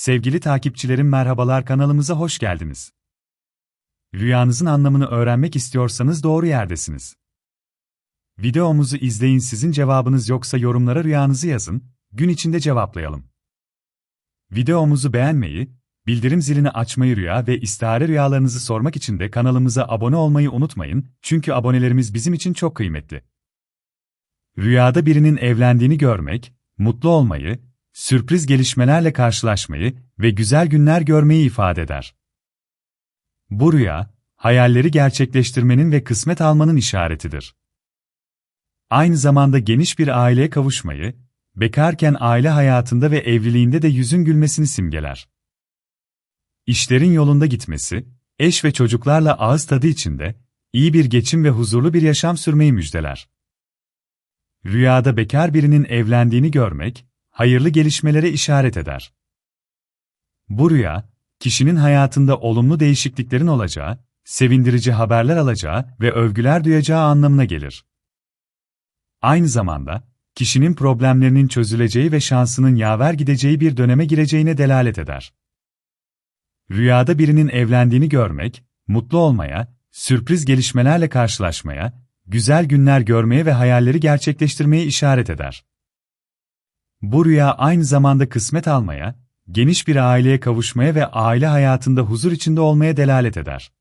Sevgili takipçilerim merhabalar kanalımıza hoş geldiniz. Rüyanızın anlamını öğrenmek istiyorsanız doğru yerdesiniz. Videomuzu izleyin sizin cevabınız yoksa yorumlara rüyanızı yazın, gün içinde cevaplayalım. Videomuzu beğenmeyi, bildirim zilini açmayı rüya ve istihare rüyalarınızı sormak için de kanalımıza abone olmayı unutmayın çünkü abonelerimiz bizim için çok kıymetli. Rüyada birinin evlendiğini görmek, mutlu olmayı, sürpriz gelişmelerle karşılaşmayı ve güzel günler görmeyi ifade eder. Bu rüya, hayalleri gerçekleştirmenin ve kısmet almanın işaretidir. Aynı zamanda geniş bir aileye kavuşmayı, bekarken aile hayatında ve evliliğinde de yüzün gülmesini simgeler. İşlerin yolunda gitmesi, eş ve çocuklarla ağız tadı içinde, iyi bir geçim ve huzurlu bir yaşam sürmeyi müjdeler. Rüyada bekar birinin evlendiğini görmek, hayırlı gelişmelere işaret eder. Bu rüya, kişinin hayatında olumlu değişikliklerin olacağı, sevindirici haberler alacağı ve övgüler duyacağı anlamına gelir. Aynı zamanda, kişinin problemlerinin çözüleceği ve şansının yaver gideceği bir döneme gireceğine delalet eder. Rüyada birinin evlendiğini görmek, mutlu olmaya, sürpriz gelişmelerle karşılaşmaya, güzel günler görmeye ve hayalleri gerçekleştirmeye işaret eder. Bu rüya aynı zamanda kısmet almaya, geniş bir aileye kavuşmaya ve aile hayatında huzur içinde olmaya delalet eder.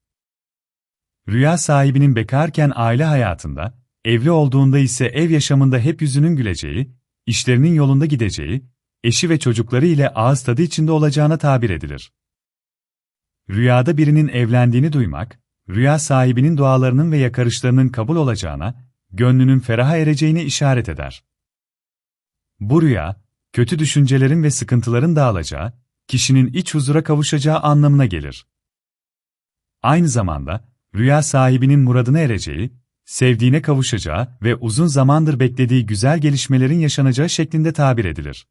Rüya sahibinin bekarken aile hayatında, evli olduğunda ise ev yaşamında hep yüzünün güleceği, işlerinin yolunda gideceği, eşi ve çocukları ile ağız tadı içinde olacağına tabir edilir. Rüyada birinin evlendiğini duymak, rüya sahibinin dualarının ve yakarışlarının kabul olacağına, gönlünün feraha ereceğine işaret eder. Bu rüya, kötü düşüncelerin ve sıkıntıların dağılacağı, kişinin iç huzura kavuşacağı anlamına gelir. Aynı zamanda, rüya sahibinin muradına ereceği, sevdiğine kavuşacağı ve uzun zamandır beklediği güzel gelişmelerin yaşanacağı şeklinde tabir edilir.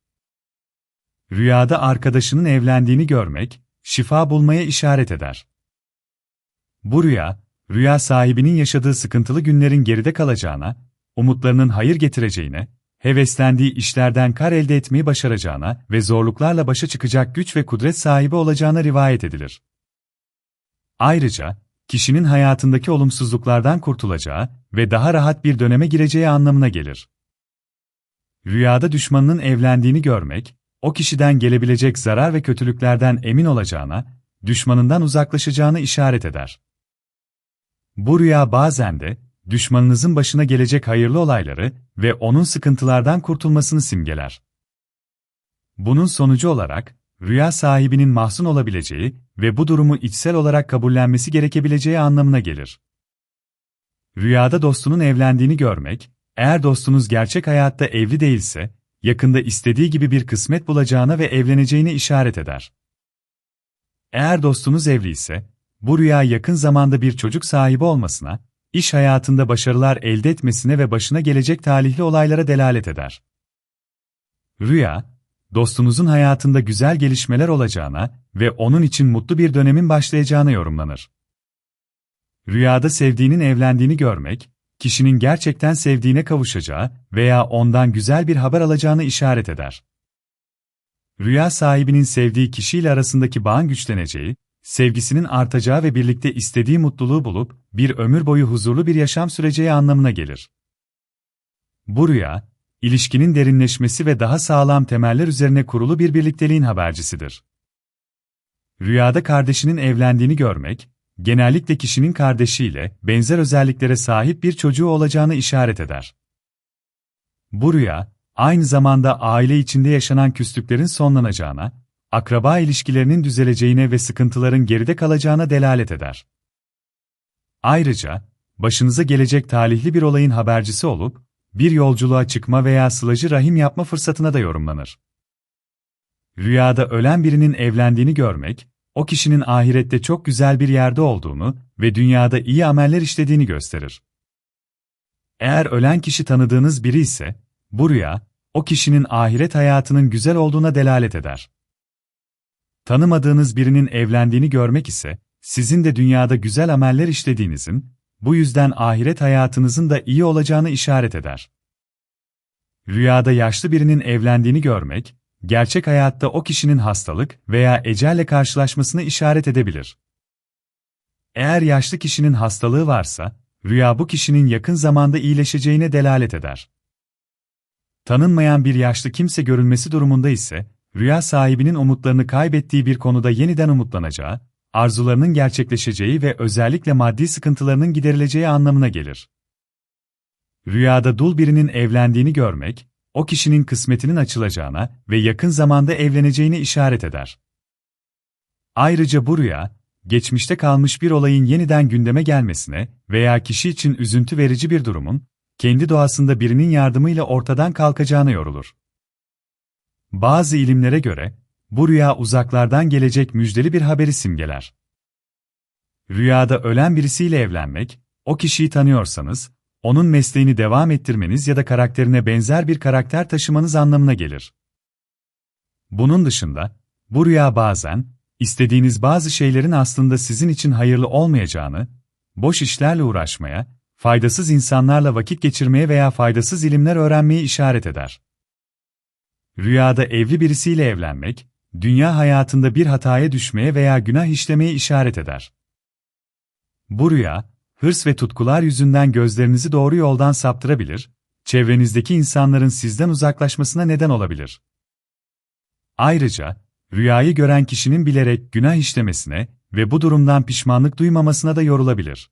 Rüyada arkadaşının evlendiğini görmek, şifa bulmaya işaret eder. Bu rüya, rüya sahibinin yaşadığı sıkıntılı günlerin geride kalacağına, umutlarının hayır getireceğine, heveslendiği işlerden kar elde etmeyi başaracağına ve zorluklarla başa çıkacak güç ve kudret sahibi olacağına rivayet edilir. Ayrıca, kişinin hayatındaki olumsuzluklardan kurtulacağı ve daha rahat bir döneme gireceği anlamına gelir. Rüyada düşmanının evlendiğini görmek, o kişiden gelebilecek zarar ve kötülüklerden emin olacağına, düşmanından uzaklaşacağını işaret eder. Bu rüya bazen de, düşmanınızın başına gelecek hayırlı olayları ve onun sıkıntılardan kurtulmasını simgeler. Bunun sonucu olarak, rüya sahibinin mahzun olabileceği ve bu durumu içsel olarak kabullenmesi gerekebileceği anlamına gelir. Rüyada dostunun evlendiğini görmek, eğer dostunuz gerçek hayatta evli değilse, yakında istediği gibi bir kısmet bulacağına ve evleneceğine işaret eder. Eğer dostunuz evli ise, bu rüya yakın zamanda bir çocuk sahibi olmasına, iş hayatında başarılar elde etmesine ve başına gelecek talihli olaylara delalet eder. Rüya, dostunuzun hayatında güzel gelişmeler olacağına ve onun için mutlu bir dönemin başlayacağına yorumlanır. Rüyada sevdiğinin evlendiğini görmek, kişinin gerçekten sevdiğine kavuşacağı veya ondan güzel bir haber alacağını işaret eder. Rüya sahibinin sevdiği kişiyle arasındaki bağın güçleneceği, sevgisinin artacağı ve birlikte istediği mutluluğu bulup, bir ömür boyu huzurlu bir yaşam süreceği anlamına gelir. Bu rüya, ilişkinin derinleşmesi ve daha sağlam temeller üzerine kurulu bir birlikteliğin habercisidir. Rüyada kardeşinin evlendiğini görmek, genellikle kişinin kardeşiyle benzer özelliklere sahip bir çocuğu olacağını işaret eder. Bu rüya, aynı zamanda aile içinde yaşanan küslüklerin sonlanacağına, akraba ilişkilerinin düzeleceğine ve sıkıntıların geride kalacağına delalet eder. Ayrıca, başınıza gelecek talihli bir olayın habercisi olup, bir yolculuğa çıkma veya sılacı rahim yapma fırsatına da yorumlanır. Rüyada ölen birinin evlendiğini görmek, o kişinin ahirette çok güzel bir yerde olduğunu ve dünyada iyi ameller işlediğini gösterir. Eğer ölen kişi tanıdığınız biri ise, bu rüya, o kişinin ahiret hayatının güzel olduğuna delalet eder. Tanımadığınız birinin evlendiğini görmek ise, sizin de dünyada güzel ameller işlediğinizin, bu yüzden ahiret hayatınızın da iyi olacağını işaret eder. Rüyada yaşlı birinin evlendiğini görmek, gerçek hayatta o kişinin hastalık veya ecelle karşılaşmasını işaret edebilir. Eğer yaşlı kişinin hastalığı varsa, rüya bu kişinin yakın zamanda iyileşeceğine delalet eder. Tanınmayan bir yaşlı kimse görülmesi durumunda ise, rüya sahibinin umutlarını kaybettiği bir konuda yeniden umutlanacağı, arzularının gerçekleşeceği ve özellikle maddi sıkıntılarının giderileceği anlamına gelir. Rüyada dul birinin evlendiğini görmek, o kişinin kısmetinin açılacağına ve yakın zamanda evleneceğine işaret eder. Ayrıca bu rüya, geçmişte kalmış bir olayın yeniden gündeme gelmesine veya kişi için üzüntü verici bir durumun, kendi doğasında birinin yardımıyla ortadan kalkacağına yorulur. Bazı ilimlere göre, bu rüya uzaklardan gelecek müjdeli bir haberi simgeler. Rüyada ölen birisiyle evlenmek, o kişiyi tanıyorsanız, onun mesleğini devam ettirmeniz ya da karakterine benzer bir karakter taşımanız anlamına gelir. Bunun dışında, bu rüya bazen, istediğiniz bazı şeylerin aslında sizin için hayırlı olmayacağını, boş işlerle uğraşmaya, faydasız insanlarla vakit geçirmeye veya faydasız ilimler öğrenmeye işaret eder. Rüyada evli birisiyle evlenmek, dünya hayatında bir hataya düşmeye veya günah işlemeye işaret eder. Bu rüya, hırs ve tutkular yüzünden gözlerinizi doğru yoldan saptırabilir, çevrenizdeki insanların sizden uzaklaşmasına neden olabilir. Ayrıca, rüyayı gören kişinin bilerek günah işlemesine ve bu durumdan pişmanlık duymamasına da yorulabilir.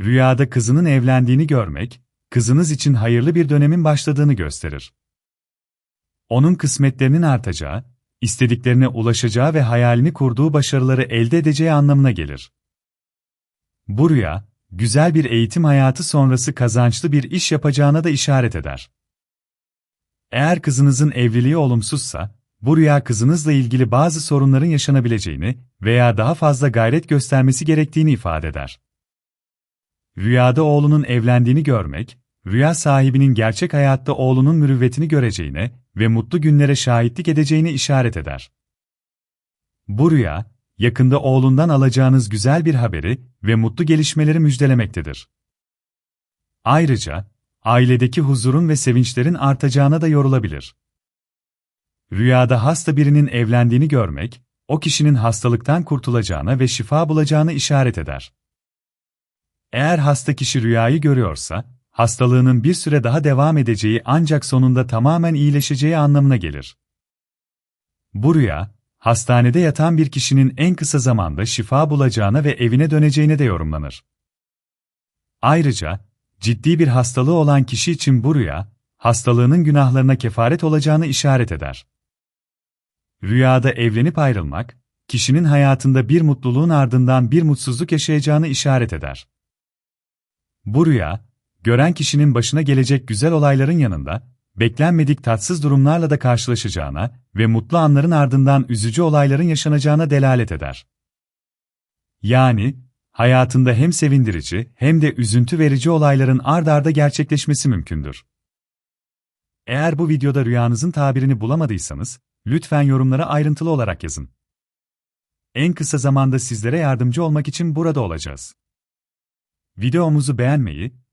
Rüyada kızının evlendiğini görmek, kızınız için hayırlı bir dönemin başladığını gösterir. Onun kısmetlerinin artacağı, istediklerine ulaşacağı ve hayalini kurduğu başarıları elde edeceği anlamına gelir. Bu rüya, güzel bir eğitim hayatı sonrası kazançlı bir iş yapacağına da işaret eder. Eğer kızınızın evliliği olumsuzsa, bu rüya kızınızla ilgili bazı sorunların yaşanabileceğini veya daha fazla gayret göstermesi gerektiğini ifade eder. Rüyada oğlunun evlendiğini görmek, rüya sahibinin gerçek hayatta oğlunun mürüvvetini göreceğine ve mutlu günlere şahitlik edeceğine işaret eder. Bu rüya, yakında oğlundan alacağınız güzel bir haberi ve mutlu gelişmeleri müjdelemektedir. Ayrıca, ailedeki huzurun ve sevinçlerin artacağına da yorulabilir. Rüyada hasta birinin evlendiğini görmek, o kişinin hastalıktan kurtulacağına ve şifa bulacağına işaret eder. Eğer hasta kişi rüyayı görüyorsa, hastalığının bir süre daha devam edeceği ancak sonunda tamamen iyileşeceği anlamına gelir. Bu rüya, hastanede yatan bir kişinin en kısa zamanda şifa bulacağına ve evine döneceğine de yorumlanır. Ayrıca, ciddi bir hastalığı olan kişi için bu rüya, hastalığının günahlarına kefaret olacağını işaret eder. Rüyada evlenip ayrılmak, kişinin hayatında bir mutluluğun ardından bir mutsuzluk yaşayacağını işaret eder. Bu rüya, gören kişinin başına gelecek güzel olayların yanında, beklenmedik tatsız durumlarla da karşılaşacağına ve mutlu anların ardından üzücü olayların yaşanacağına delalet eder. Yani, hayatında hem sevindirici hem de üzüntü verici olayların ard arda gerçekleşmesi mümkündür. Eğer bu videoda rüyanızın tabirini bulamadıysanız, lütfen yorumlara ayrıntılı olarak yazın. En kısa zamanda sizlere yardımcı olmak için burada olacağız. Videomuzu beğenmeyi,